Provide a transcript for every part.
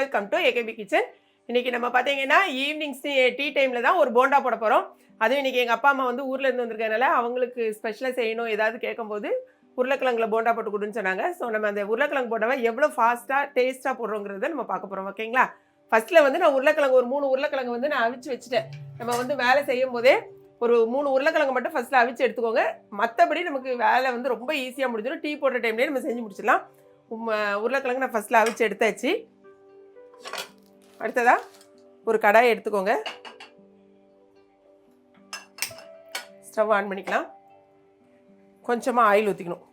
Welcome to AKP kitchen இன்னைக்கு நம்ம பார்த்தீங்கன்னா ஈவினிங்ஸ் டீ டைமில் தான் ஒரு போண்டா போட போகிறோம் அதுவும் இன்னைக்கு எங்கள் அப்பா அம்மா வந்து ஊரில் இருந்து வந்திருக்கனால அவங்களுக்கு ஸ்பெஷலாக செய்யணும் ஏதாவது கேட்கும்போது உருளைக்கிழங்குல போண்டா போட்டு கொடுன்னு சொன்னாங்க. ஸோ நம்ம அந்த உருளைக்கிழங்கு போண்டாவை எவ்வளோ ஃபாஸ்ட்டாக டேஸ்ட்டாக போடுறோங்கிறத நம்ம பார்க்க போகிறோம் ஓகேங்களா ஃபர்ஸ்ட்டில் வந்து நான் உருளைக்கிழங்கு ஒரு மூணு உருளைக்கிழங்கு வந்து நான் அவிச்சு வச்சுட்டேன். நம்ம வந்து வேலை செய்யும் போதே ஒரு மூணு உருளைக்கிழங்கு மட்டும் ஃபர்ஸ்ட்டில் அவிச்சு எடுத்துக்கோங்க. மற்றபடி நமக்கு வேலை வந்து ரொம்ப ஈஸியாக முடிஞ்சிடும். டீ போடுற டைம்லேயே நம்ம செஞ்சு முடிச்சிடலாம். உருளைக்கிழங்கு நான் ஃபர்ஸ்ட்டில் அவிச்சு எடுத்தாச்சு. அடுத்ததா ஒரு கடாயை எடுத்துக்கோங்க. ஸ்டவ் ஆன் பண்ணிக்கலாம். கொஞ்சமாக ஆயில் ஊற்றிக்கணும்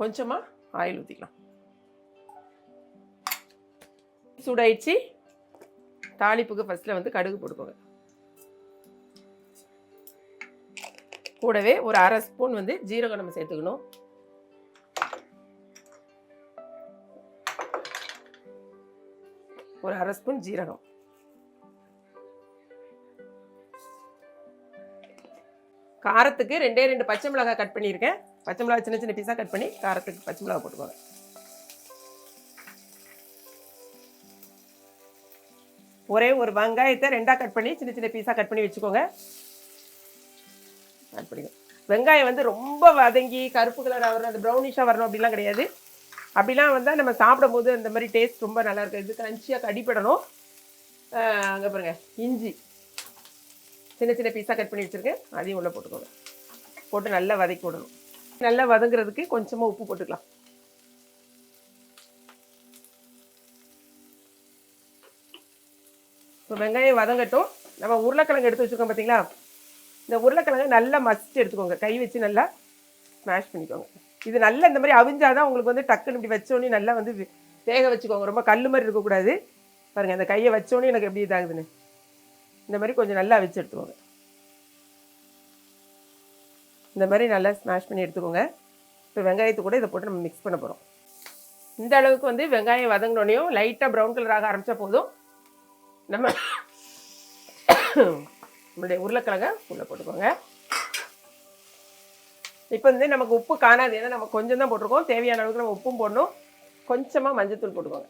கொஞ்சமாக ஆயில் ஊற்றிக்கலாம் சூடாயிடுச்சு. தாளிப்புக்கு ஃபஸ்ட்டில் வந்து கடுகு போட்டுக்கோங்க. கூடவே ஒரு அரை ஸ்பூன் வந்து ஜீரகம் நம்ம சேர்த்துக்கணும். ஒரு அரை ஸ்பூன் ஜீரகம். காரத்துக்கு ரெண்டே ரெண்டு பச்சை மிளகாய் கட் பண்ணியிருக்கேன். பச்சை மிளகாய் சின்ன சின்ன பீஸாக கட் பண்ணி காரத்துக்கு பச்சை மிளகாய் போட்டுக்கோங்க. ஒரே ஒரு வெங்காயத்தை ரெண்டாக கட் பண்ணி சின்ன சின்ன பீஸாக கட் பண்ணி வச்சுக்கோங்க. ஆட் வெங்காயம் வந்து ரொம்ப வதங்கி கருப்பு கலர் வரணும் அந்த ப்ரௌனிஷாக வரணும் அப்படிலாம் கிடையாது. அப்படிலாம் வந்தால் நம்ம சாப்பிடும் போது அந்த மாதிரி டேஸ்ட் ரொம்ப நல்லா இருக்கும். இது கிரன்ச்சியாக கடிப்படணும் அங்கே பாருங்கள் இஞ்சி. சின்ன சின்ன பீஸாக கட் பண்ணி வச்சுருக்கேன். அதையும் உள்ளே போட்டுக்கோங்க. போட்டு நல்லா வதக்கி விடணும். நல்லா வதங்குறதுக்கு கொஞ்சமாக உப்பு போட்டுக்கலாம். இப்போ வெங்காயம் வதங்கட்டும். நம்ம உருளைக்கிழங்கு எடுத்து வச்சுருக்கோம் பார்த்தீங்களா இந்த உருளைக்கிழங்கு நல்லா மசிச்சு எடுத்துக்கோங்க. கை வச்சு நல்லா ஸ்மாஷ் பண்ணிக்கோங்க. இது நல்லா இந்த மாதிரி அவிஞ்சாதான் உங்களுக்கு வந்து டக்குன்னு இப்படி வச்சோடனே நல்லா வந்து வேக வச்சுக்கோங்க. ரொம்ப கல் மாதிரி இருக்கக்கூடாது. பாருங்கள் அந்த கையை வச்சோடனே எனக்கு எப்படி இதாகுதுன்னு. இந்த மாதிரி கொஞ்சம் நல்லா அவிச்சு எடுத்துக்கோங்க. இந்த மாதிரி நல்லா ஸ்மாஷ் பண்ணி எடுத்துக்கோங்க. இப்போ வெங்காயத்தை கூட இதை போட்டு நம்ம மிக்ஸ் பண்ண போகிறோம் இந்த அளவுக்கு வந்து வெங்காயம் வதங்கினோடனையும் லைட்டாக ப்ரௌன் கலர் ஆக ஆரம்பித்தா போதும். நம்ம நம்மளுடைய உருளைக்கிழங்க உள்ளே போட்டுக்கோங்க. இப்போ வந்து நமக்கு உப்பு காணாது. ஏன்னா நம்ம கொஞ்சம் தான் போட்டிருக்கோம். தேவையான அளவுக்கு நம்ம உப்பும் போடணும். கொஞ்சமாக மஞ்சத்தூள் போட்டுக்கோங்க.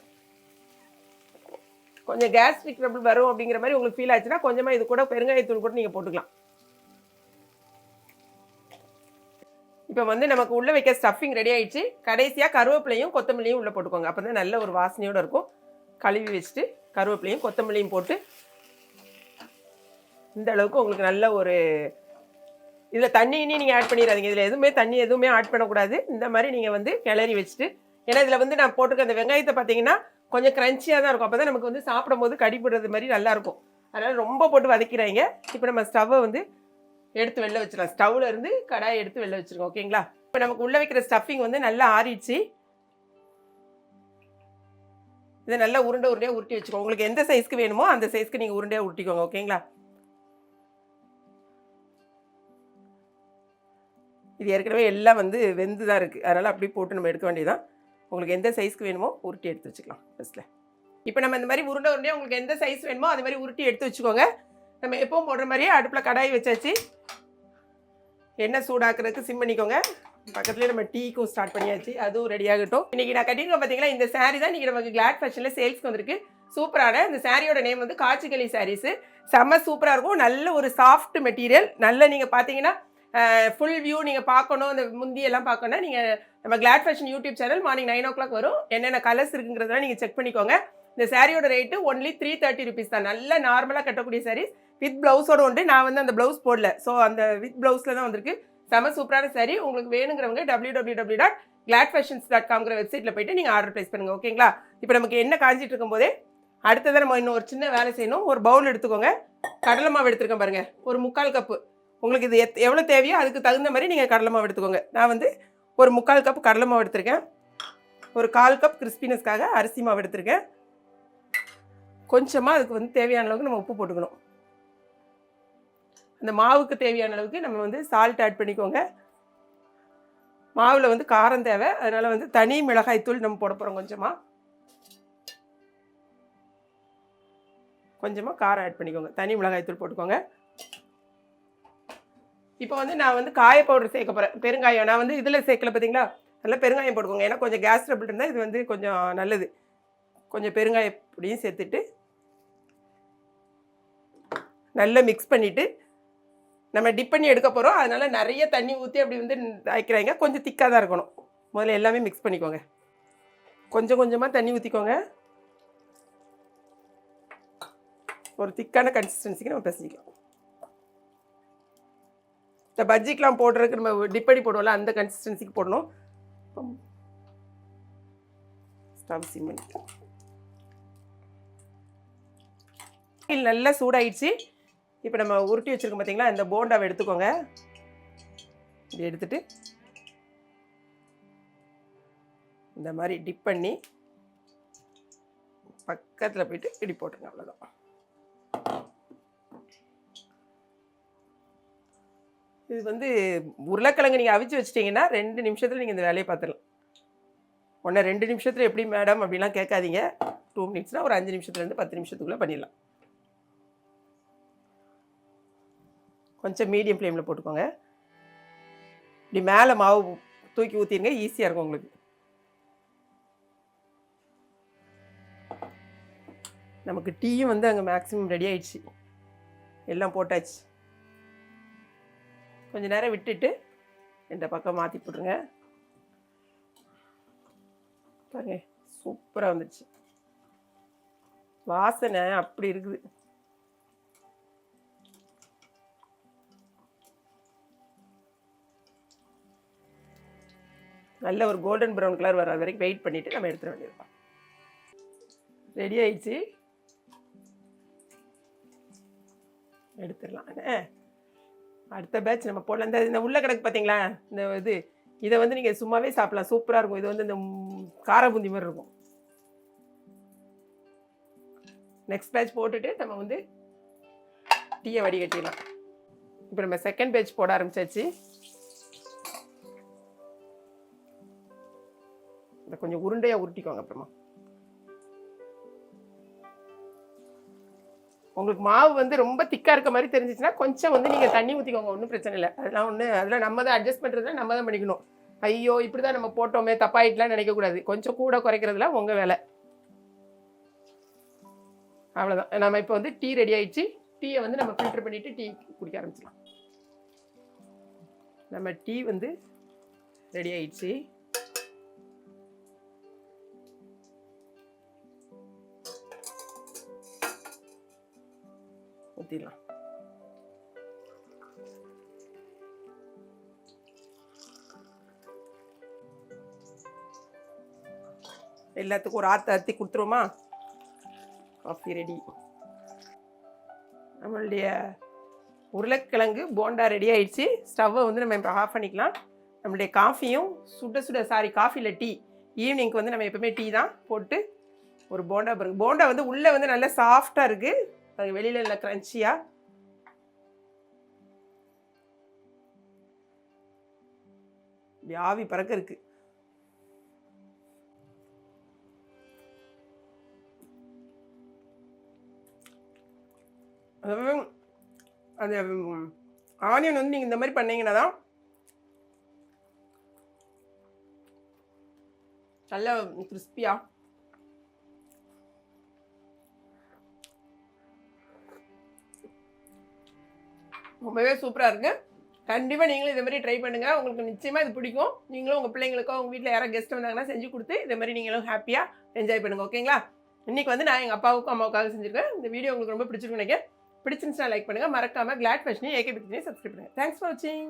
கொஞ்சம் கேஸ்ட்ரிக் ட்ரபிள் வரும் அப்படிங்கிற மாதிரி உங்களுக்கு ஃபீல் ஆச்சுன்னா கொஞ்சமாக இது கூட பெருங்காயத்தூள் கூட நீங்கள் போட்டுக்கலாம். இப்போ வந்து நமக்கு உள்ளே வைக்க ஸ்டஃபிங் ரெடி ஆகிடுச்சு கடைசியாக கருவேப்பிலையும் கொத்தமல்லியும் உள்ளே போட்டுக்கோங்க. அப்போ தான் நல்ல ஒரு வாசனையோடு இருக்கும். கழுவி வச்சுட்டு கருவேப்பிலையும் கொத்தமல்லியும் போட்டு இந்த அளவுக்கு உங்களுக்கு நல்ல ஒரு இதில் தண்ணி இனி நீங்கள் ஆட் பண்ணிடாதீங்க. இதில் எதுவுமே தண்ணி எதுவுமே ஆட் பண்ணக்கூடாது. இந்த மாதிரி நீங்கள் வந்து கிளறி வச்சுட்டு ஏன்னா இதில் வந்து நான் போட்டுக்க அந்த வெங்காயத்தை பார்த்தீங்கன்னா கொஞ்சம் க்ரன்ச்சியாக தான் இருக்கும். அப்போ தான் நமக்கு வந்து சாப்பிடும்போது கடிப்படுறது மாதிரி நல்லாயிருக்கும் அதனால் ரொம்ப போட்டு வதக்கிறாங்க இப்போ நம்ம ஸ்டவ்வை வந்து எடுத்து வெளில வச்சிடலாம். ஸ்டவ்வில் இருந்து கடாயை எடுத்து வெளில வச்சிருக்கோம் ஓகேங்களா? இப்போ நமக்கு உள்ளே வைக்கிற ஸ்டஃபிங் வந்து நல்லா ஆறிடுச்சு. இதை நல்லா உருண்டை உருண்டையாக உருட்டி வச்சுக்கோங்க. உங்களுக்கு எந்த சைஸ்க்கு வேணுமோ அந்த சைஸ்க்கு நீங்கள் உருண்டையாக உருட்டிக்கோங்க ஓகேங்களா? இது ஏற்கனவே எல்லாம் வந்து வெந்து தான் இருக்குது அதனால் அப்படியே போட்டு நம்ம எடுக்க வேண்டியதான் உங்களுக்கு எந்த சைஸ்க்கு வேணுமோ உருட்டி எடுத்து வச்சுக்கலாம் ஃபஸ்ட்டில் இப்போ நம்ம இந்த மாதிரி உருண்டை உருண்டையாக உங்களுக்கு எந்த சைஸ் வேணுமோ அது மாதிரி உருட்டி எடுத்து வச்சுக்கோங்க. நம்ம எப்பவும் போடுற மாதிரியே அடுப்பில் கடாய் வச்சாச்சு. எண்ணெய் சூடாக்குறதுக்கு சிம் பண்ணிக்கோங்க. பக்கத்துலேயே நம்ம டீக்கும் ஸ்டார்ட் பண்ணியாச்சு. அதுவும் ரெடி ஆகட்டும். இன்றைக்கி நான் கட்டியிருக்கோம் பார்த்தீங்களா இந்த சாரீ தான் இன்றைக்கி நமக்கு கிளாட் ஃபேஷனில் சேல்ஸ்க்கு வந்திருக்கு. சூப்பரான இந்த சாரியோட நேம் வந்து காட்சிகளி சாரீஸு செம்ம சூப்பராக இருக்கும். நல்ல ஒரு சாஃப்ட் மெட்டீரியல் நல்ல நீங்கள் பார்த்தீங்கன்னா ஃபுல் வியூ நீங்கள் பார்க்கணும் இந்த முந்தியெல்லாம் பார்க்கணும்னா நீங்கள் நம்ம Glad Fashion YouTube channel morning nine o'clock வரும். என்னென்ன கலர்ஸ் இருக்குங்கிறதெல்லாம் நீங்கள் செக் பண்ணிக்கோங்க. இந்த சாரியோட rate only three thirty rupees தான். நல்ல நார்மலாக கட்டக்கூடிய சாரீஸ் வித் ப்ளவுஸோட உண்டு. நான் வந்து அந்த ப்ளவுஸ் போடல. ஸோ அந்த வித் ப்ளவுஸில் தான் வந்திருக்கு. செம சூப்பரான சாரி உங்களுக்கு வேணுங்கிறவங்க W W W dot Glad Fashions dot காம்ங்கிற வெப்சைட்டில் போயிட்டு நீங்கள் ஆர்டர் ப்ளேஸ் பண்ணுங்கள் ஓகேங்களா இப்போ நமக்கு என்ன காஞ்சிட்டு இருக்கும்போதே அடுத்ததான் நம்ம இன்னும் ஒரு சின்ன வேலை செய்யணும். ஒரு பவுல் எடுத்துக்கோங்க. கடலை மாவு எடுத்துருக்கேன் பாருங்கள் ஒரு முக்கால் கப்பு உங்களுக்கு இது எத் எவ்வளோ தேவையோ அதுக்கு தகுந்த மாதிரி நீங்கள் கடலை மாவு எடுத்துக்கோங்க. நான் வந்து ஒரு முக்கால் கப் கடலை மாவு எடுத்திருக்கேன். ஒரு கால் கப் கிறிஸ்பினஸ்க்காக அரிசி மாவு எடுத்திருக்கேன். கொஞ்சமாக அதுக்கு வந்து தேவையான அளவுக்கு நம்ம உப்பு போட்டுக்கணும். அந்த மாவுக்கு தேவையான அளவுக்கு நம்ம வந்து சால்ட் ஆட் பண்ணிக்கோங்க. மாவில் வந்து காரம் தேவை. அதனால் வந்து தனி மிளகாய் தூள் நம்ம போட போகிறோம் கொஞ்சமாக கொஞ்சமாக காரம் ஆட் பண்ணிக்கோங்க. தனி மிளகாய் தூள் போட்டுக்கோங்க. இப்போ வந்து நான் வந்து காய பவுடர் சேர்க்க போகிறேன் பெருங்காயம். நான் வந்து இதில் சேர்க்கல பார்த்தீங்களா அதில் பெருங்காயம் போட்டுக்கோங்க. ஏன்னா கொஞ்சம் கேஸ் ட்ரபிள் இருந்தால் இது வந்து கொஞ்சம் நல்லது. கொஞ்சம் பெருங்காய இப்படியும் சேர்த்துட்டு நல்லா மிக்ஸ் பண்ணிவிட்டு நம்ம டிப் பண்ணி எடுக்க போகிறோம் அதனால் நிறைய தண்ணி ஊற்றி அப்படி வந்து வைக்கிறாங்க கொஞ்சம் திக்காக தான் இருக்கணும். முதல்ல எல்லாமே மிக்ஸ் பண்ணிக்கோங்க. கொஞ்சம் கொஞ்சமாக தண்ணி ஊற்றிக்கோங்க ஒரு திக்கான கன்சிஸ்டன்சிக்கு நம்ம பிசைஞ்சிக்கலாம் இந்த பஜ்ஜிக்கெலாம் போடுறதுக்கு நம்ம டிப்படி போடுவோம்ல அந்த கன்சிஸ்டன்சிக்கு போடணும். ஸ்டவ் சிம் நல்லா சூடாயிடுச்சு. இப்போ நம்ம உருட்டி வச்சுருக்கோம் பார்த்தீங்களா இந்த போண்டாவை எடுத்துக்கோங்க. இப்படி எடுத்துட்டு இந்த மாதிரி டிப் பண்ணி பக்கத்தில் போயிட்டு இடி போட்டுருங்க அவ்வளோதான் இது வந்து உருளைக்கிழங்கு நீங்கள் அவிச்சு வச்சிட்டிங்கன்னா ரெண்டு நிமிஷத்தில் நீங்கள் இந்த வேலையை பார்த்துடலாம் ஒன்று ரெண்டு நிமிஷத்தில் எப்படி மேடம் அப்படிலாம் கேட்காதீங்க. டூ மினிட்ஸ்னால் ஒரு அஞ்சு நிமிஷத்துலேருந்து பத்து நிமிஷத்துக்குள்ளே பண்ணிடலாம் கொஞ்சம் மீடியம் ஃப்ளேமில் போட்டுக்கோங்க. இப்படி மேலே மாவு தூக்கி ஊற்றிடுங்க ஈஸியாக இருக்கும் உங்களுக்கு. நமக்கு டீயும் வந்து அங்கே மேக்ஸிமம் ரெடி ஆயிடுச்சு. எல்லாம் போட்டாச்சு. கொஞ்ச நேரம் விட்டுட்டு இந்த பக்கம் மாற்றி போட்டுருங்க. பாருங்க சூப்பராக வந்துடுச்சு வாசனை அப்படி இருக்குது. நல்ல ஒரு கோல்டன் ப்ரௌன் கலர் வர வரைக்கும் வெயிட் பண்ணிவிட்டு நம்ம எடுத்துட வேண்டியிருப்போம் ரெடி ஆயிடுச்சு? எடுத்துடலாம். என்ன அடுத்த பேட்ச் நம்ம போடலாம். இந்த இந்த உள்ள கிடக்கு பார்த்தீங்களா இந்த இது இதை வந்து நீங்கள் சும்மாவே சாப்பிடலாம். சூப்பராக இருக்கும். இது வந்து இந்த கார பூந்தி மாதிரி இருக்கும். நெக்ஸ்ட் பேட்ச் போட்டுட்டு நம்ம வந்து டீயை வடிகட்டிடலாம். இப்போ நம்ம செகண்ட் பேட்ச் போட ஆரம்பிச்சாச்சு. இதை கொஞ்சம் உருண்டையாக உருட்டிக்கோங்க அப்புறமா. உங்களுக்கு மாவு வந்து ரொம்ப திக்காக இருக்க மாதிரி தெரிஞ்சிச்சுன்னா கொஞ்சம் வந்து நீங்கள் தண்ணி ஊற்றிக்கோங்க ஒன்றும் பிரச்சனை இல்லை. அதெல்லாம் ஒன்று அதெல்லாம் நம்ம தான் அட்ஜஸ்ட் பண்ணுறதுல நம்ம தான் பண்ணிக்கணும். ஐயோ இப்படி தான் நம்ம போட்டோமே தப்பாயிட்டலாம் நினைக்கக்கூடாது கொஞ்சம் கூட குறைக்கிறதுலாம் உங்கள் வேலை. அவ்வளோதான் நம்ம இப்போ வந்து டீ ரெடி ஆயிடுச்சு. டீயை வந்து நம்ம ஃபில்டர் பண்ணிவிட்டு டீ குடிக்க ஆரம்பிச்சிடலாம். நம்ம டீ வந்து ரெடி ஆயிடுச்சு. ஊற்றிடலாம் எல்லாத்துக்கும் ஒரு ஆற்ற அத்தி கொடுத்துருவோமா? காஃபி ரெடி நம்மளுடைய உருளைக்கிழங்கு போண்டா ரெடி ஆயிடுச்சு. ஸ்டவ்வை வந்து நம்ம இப்போ ஆஃப் பண்ணிக்கலாம். நம்மளுடைய காஃபியும் சுட சுட சாரி காஃபியில் டீ ஈவினிங்க்கு வந்து நம்ம எப்பவுமே டீ தான் போட்டு ஒரு போண்டா பாருங்க போண்டா வந்து உள்ளே வந்து நல்லா சாஃப்டாக இருக்குது அது வெளியில் நல்லா க்ரன்ச்சியாக ஆவி பறக்க இருக்கு. அந்த ஆனியன் வந்து நீங்கள் இந்த மாதிரி பண்ணீங்கன்னா தான் நல்ல கிறிஸ்பியாக ரொம்பவே சூப்பராக இருக்குது கண்டிப்பாக நீங்களும் இதே மாதிரி ட்ரை பண்ணுங்கள் உங்களுக்கு நிச்சயமாக இது பிடிக்கும். நீங்களும் உங்கள் பிள்ளைங்களுக்கோ உங்கள் வீட்டில் யாராவது கெஸ்ட் வந்தாங்கன்னா செஞ்சு கொடுத்து இதே மாதிரி நீங்களும் ஹாப்பியாக என்ஜாய் பண்ணுங்கள் ஓகேங்களா இன்றைக்கி வந்து நான் எங்கள் அப்பாவுக்கும் அம்மாவுக்காக செஞ்சுருக்கேன். இந்த வீடியோ உங்களுக்கு ரொம்ப பிடிச்சிருக்கு நினைக்கிறேன். பிடிச்சிருந்துச்சுன்னா லைக் பண்ணுங்கள் மறக்காமல் கிளாட் ஃபேஷனையும் ஏகே பிக்சனையும் சப்ஸ்கிரைப் பண்ணுங்கள் தேங்க்ஸ் ஃபார் வாட்சிங்